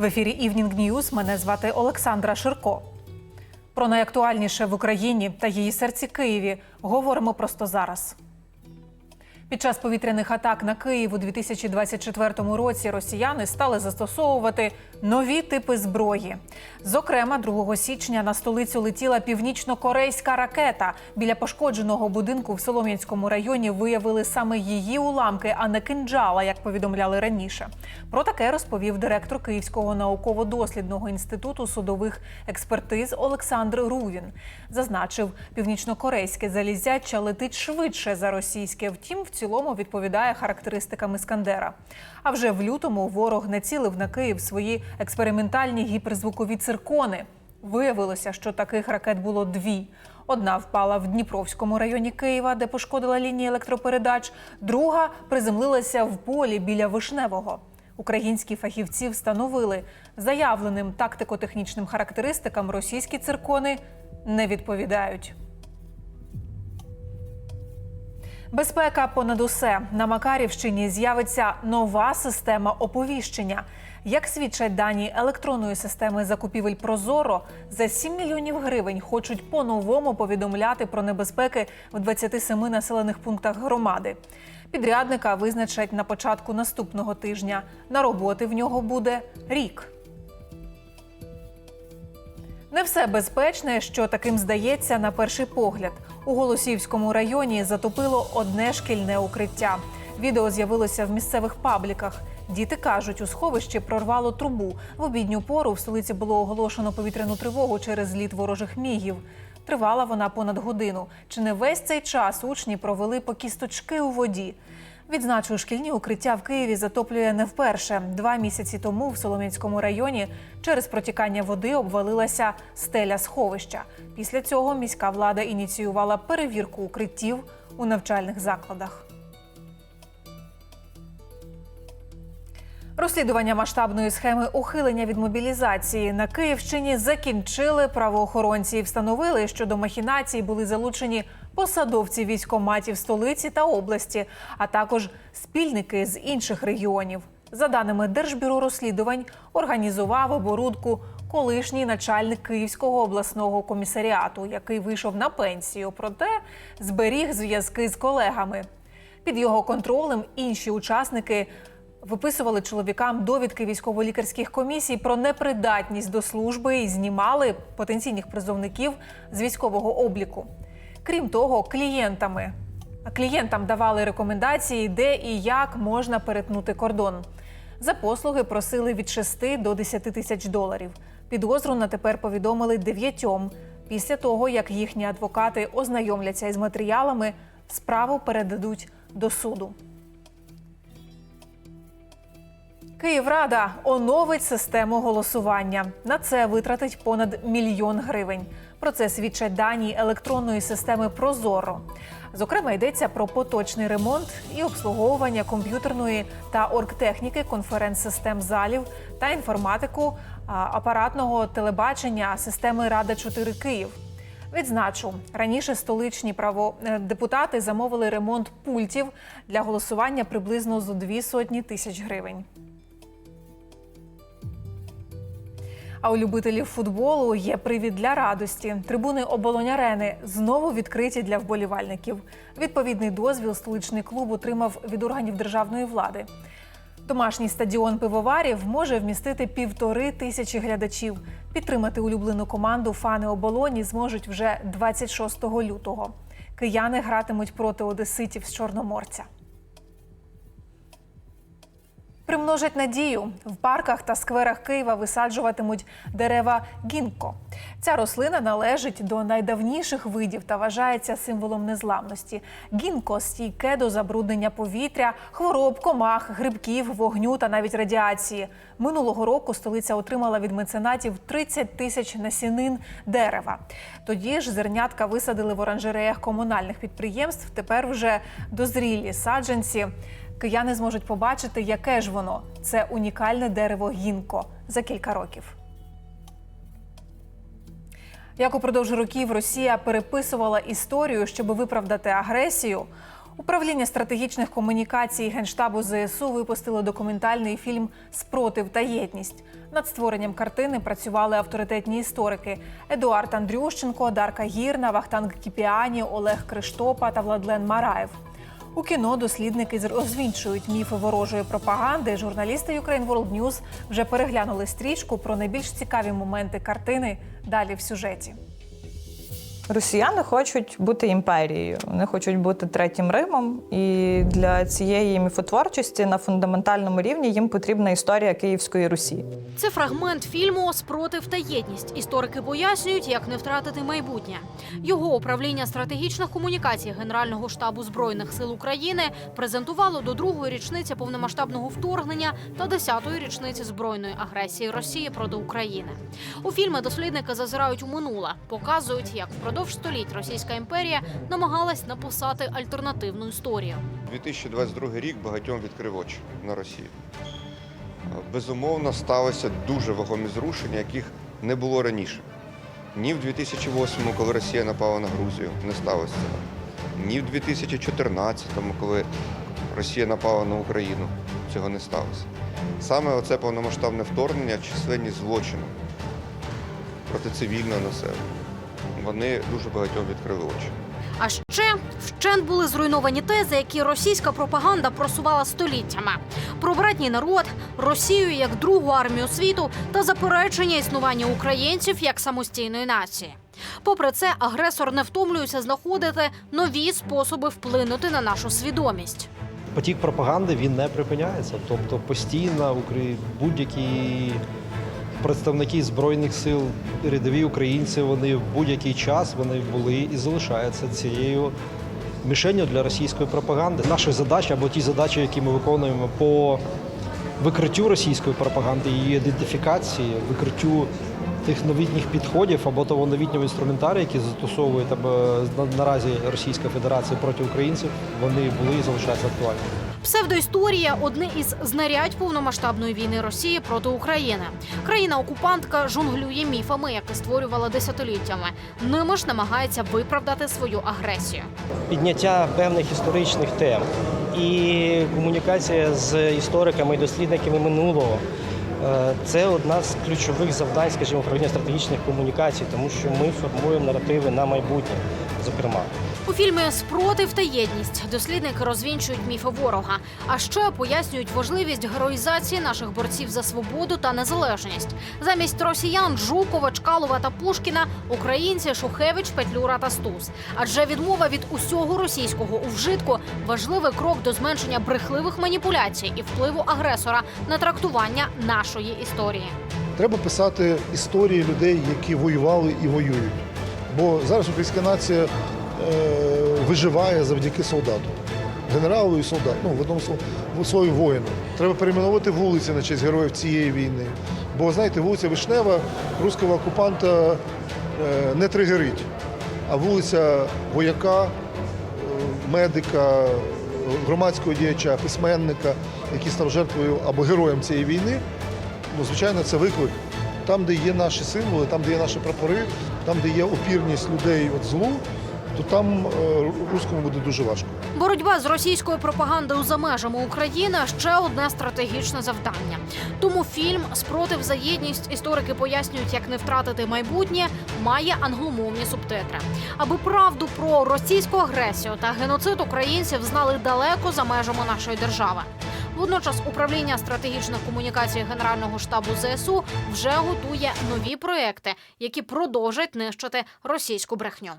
В ефірі Івнінг Ньюз мене звати Олександра Ширко. Про найактуальніше в Україні та її серці Києві говоримо просто зараз. Під час повітряних атак на Київ у 2024 році росіяни стали застосовувати нові типи зброї. Зокрема, 2 січня на столицю летіла північно-корейська ракета. Біля пошкодженого будинку в Солом'янському районі виявили саме її уламки, а не кинджала, як повідомляли раніше. Про таке розповів директор Київського науково-дослідного інституту судових експертиз Олександр Рувін. Зазначив, північно-корейське залізяча летить швидше за російське. Втім, в цілому відповідає характеристикам Іскандера. А вже в лютому ворог націлив на Київ свої експериментальні гіперзвукові циркони. Виявилося, що таких ракет було дві. Одна впала в Дніпровському районі Києва, де пошкодила лінії електропередач. Друга приземлилася в полі біля Вишневого. Українські фахівці встановили заявленим тактико-технічним характеристикам російські циркони не відповідають. Безпека понад усе на Макарівщині з'явиться нова система оповіщення. Як свідчать дані електронної системи закупівель Прозоро, за 7 мільйонів гривень хочуть по-новому повідомляти про небезпеки в 27 населених пунктах громади. Підрядника визначать на початку наступного тижня. На роботи в нього буде рік. Не все безпечне, що таким здається на перший погляд. У Голосіївському районі затопило одне шкільне укриття. Відео з'явилося в місцевих пабліках. Діти кажуть, у сховищі прорвало трубу. В обідню пору в столиці було оголошено повітряну тривогу через зліт ворожих мігів. Тривала вона понад годину. Чи не весь цей час учні провели по кісточки у воді? Відзначу, шкільні укриття в Києві затоплює не вперше. Два місяці тому в Солом'янському районі через протікання води обвалилася стеля сховища. Після цього міська влада ініціювала перевірку укриттів у навчальних закладах. Розслідування масштабної схеми ухилення від мобілізації на Київщині закінчили правоохоронці і встановили, що до махінацій були залучені посадовці військоматів столиці та області, а також спільники з інших регіонів. За даними Держбюро розслідувань, організував оборудку колишній начальник Київського обласного комісаріату, який вийшов на пенсію, проте зберіг зв'язки з колегами. Під його контролем інші учасники виписували чоловікам довідки військово-лікарських комісій про непридатність до служби і знімали потенційних призовників з військового обліку. Крім того, клієнтами клієнтам давали рекомендації, де і як можна перетнути кордон. За послуги просили від 6 до 10 тисяч доларів. Підозру на тепер повідомили дев'ятьом. Після того, як їхні адвокати ознайомляться із матеріалами, справу передадуть до суду. Київрада оновить систему голосування. На це витратить понад мільйон гривень. Про це свідчать дані електронної системи Прозоро. Зокрема, йдеться про поточний ремонт і обслуговування комп'ютерної та оргтехніки конференц-систем залів та інформатику апаратного телебачення системи Рада 4 Київ. Відзначу, раніше столичні право е, замовили ремонт пультів для голосування приблизно за дві сотні тисяч гривень. А у любителів футболу є привід для радості. Трибуни оболонь-арени знову відкриті для вболівальників. Відповідний дозвіл столичний клуб отримав від органів державної влади. Домашній стадіон пивоварів може вмістити півтори тисячі глядачів. Підтримати улюблену команду фани оболоні зможуть вже 26 лютого. Кияни гратимуть проти одеситів з Чорноморця. Примножать надію в парках та скверах Києва висаджуватимуть дерева гінко. Ця рослина належить до найдавніших видів та вважається символом незламності. Гінко стійке до забруднення повітря, хвороб, комах, грибків, вогню та навіть радіації. Минулого року столиця отримала від меценатів 30 тисяч насінин дерева. Тоді ж зернятка висадили в оранжереях комунальних підприємств. Тепер вже дозрілі саджанці. Кияни зможуть побачити, яке ж воно це унікальне дерево гінко за кілька років. Як упродовж років Росія переписувала історію, щоб виправдати агресію, Управління стратегічних комунікацій Генштабу ЗСУ випустило документальний фільм Спротив та єдність. Над створенням картини працювали авторитетні історики Едуард Андрющенко, Дарка Гірна, Вахтанг Кіпіані, Олег Криштопа та Владлен Мараєв. У кіно дослідники розвінчують міфи ворожої пропаганди. Журналісти Ukraine World News вже переглянули стрічку про найбільш цікаві моменти картини. Далі в сюжеті. Росіяни хочуть бути імперією, вони хочуть бути третім Римом, і для цієї міфотворчості на фундаментальному рівні їм потрібна історія Київської Русі. Це фрагмент фільму Спротив та єдність. Історики пояснюють, як не втратити майбутнє. Його управління стратегічних комунікацій Генерального штабу збройних сил України презентувало до другої річниці повномасштабного вторгнення та десятої річниці збройної агресії Росії проти України. У фільмі дослідники зазирають у минуле, показують, як впродовж століть Російська імперія намагалась написати альтернативну історію. 2022 рік багатьом відкрив очі на Росію. Безумовно, сталося дуже вагомі зрушення, яких не було раніше. Ні в 2008-му, коли Росія напала на Грузію, не сталося цього. Ні в 2014-му, коли Росія напала на Україну, цього не сталося. Саме оце повномасштабне вторгнення, численні злочини проти цивільного населення. Вони дуже багатьом відкрили очі. А ще вщент були зруйновані тези, які російська пропаганда просувала століттями: про братній народ, Росію як другу армію світу та заперечення існування українців як самостійної нації. Попри це, агресор не втомлюється знаходити нові способи вплинути на нашу свідомість. потік пропаганди він не припиняється. Тобто постійно будь-які представники збройних сил, рядові українці, вони в будь-який час вони були і залишаються цією мішенню для російської пропаганди. Наші задачі або ті задачі, які ми виконуємо по викриттю російської пропаганди, її ідентифікації, викриттю тих новітніх підходів або того новітнього інструментарію, які застосовує там, е, наразі Російська Федерація проти українців, вони були і залишаються актуальними. Псевдоісторія одне із знарядь повномасштабної війни Росії проти України. Країна-окупантка жонглює міфами, які створювала десятиліттями. Ними ж намагається виправдати свою агресію. підняття певних історичних тем і комунікація з істориками і дослідниками минулого. е, Це одна з ключових завдань, скажімо, управління стратегічних комунікацій, тому що ми формуємо наративи на майбутнє, зокрема. У фільмі Спротив та єдність дослідники розвінчують міфи ворога, а ще пояснюють важливість героїзації наших борців за свободу та незалежність. Замість росіян Жукова, Чкалова та Пушкіна українці Шухевич, Петлюра та Стус. Адже відмова від усього російського у вжитку важливий крок до зменшення брехливих маніпуляцій і впливу агресора на трактування нашої історії. Треба писати історії людей, які воювали і воюють. Бо зараз українська нація виживає завдяки солдату, генералу і солдату, ну, в одному слові, воїну. Треба перейменувати вулиці на честь героїв цієї війни. Бо знаєте, вулиця Вишнева руського окупанта е, не тригерить, а вулиця вояка, е, медика, е, громадського діяча, письменника, який став жертвою або героєм цієї війни, ну, звичайно, це виклик. Там, де є наші символи, там, де є наші прапори, там, де є опірність людей от злу, то там е, руському буде дуже важко. Боротьба з російською пропагандою за межами України ще одне стратегічне завдання. Тому фільм Спротив за єдність історики пояснюють, як не втратити майбутнє, має англомовні субтитри. Аби правду про російську агресію та геноцид українців знали далеко за межами нашої держави. Водночас управління стратегічних комунікацій Генерального штабу ЗСУ вже готує нові проекти, які продовжать нищити російську брехню.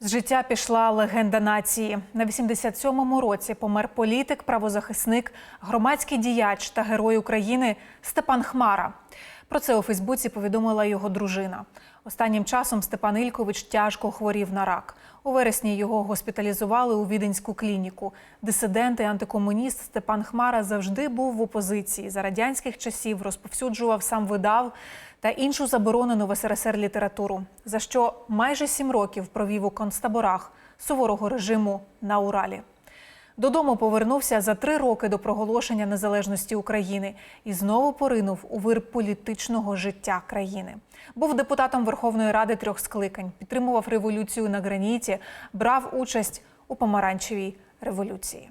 З життя пішла легенда нації. На 87-му році помер політик, правозахисник, громадський діяч та герой України Степан Хмара. Про це у Фейсбуці повідомила його дружина. Останнім часом Степан Ількович тяжко хворів на рак. У вересні його госпіталізували у віденську клініку. Дисидент і антикомуніст Степан Хмара завжди був в опозиції. За радянських часів розповсюджував сам видав та іншу заборонену в СРСР літературу, за що майже сім років провів у концтаборах суворого режиму на Уралі. Додому повернувся за три роки до проголошення незалежності України і знову поринув у вир політичного життя країни. Був депутатом Верховної Ради трьох скликань, підтримував революцію на граніті, брав участь у помаранчевій революції.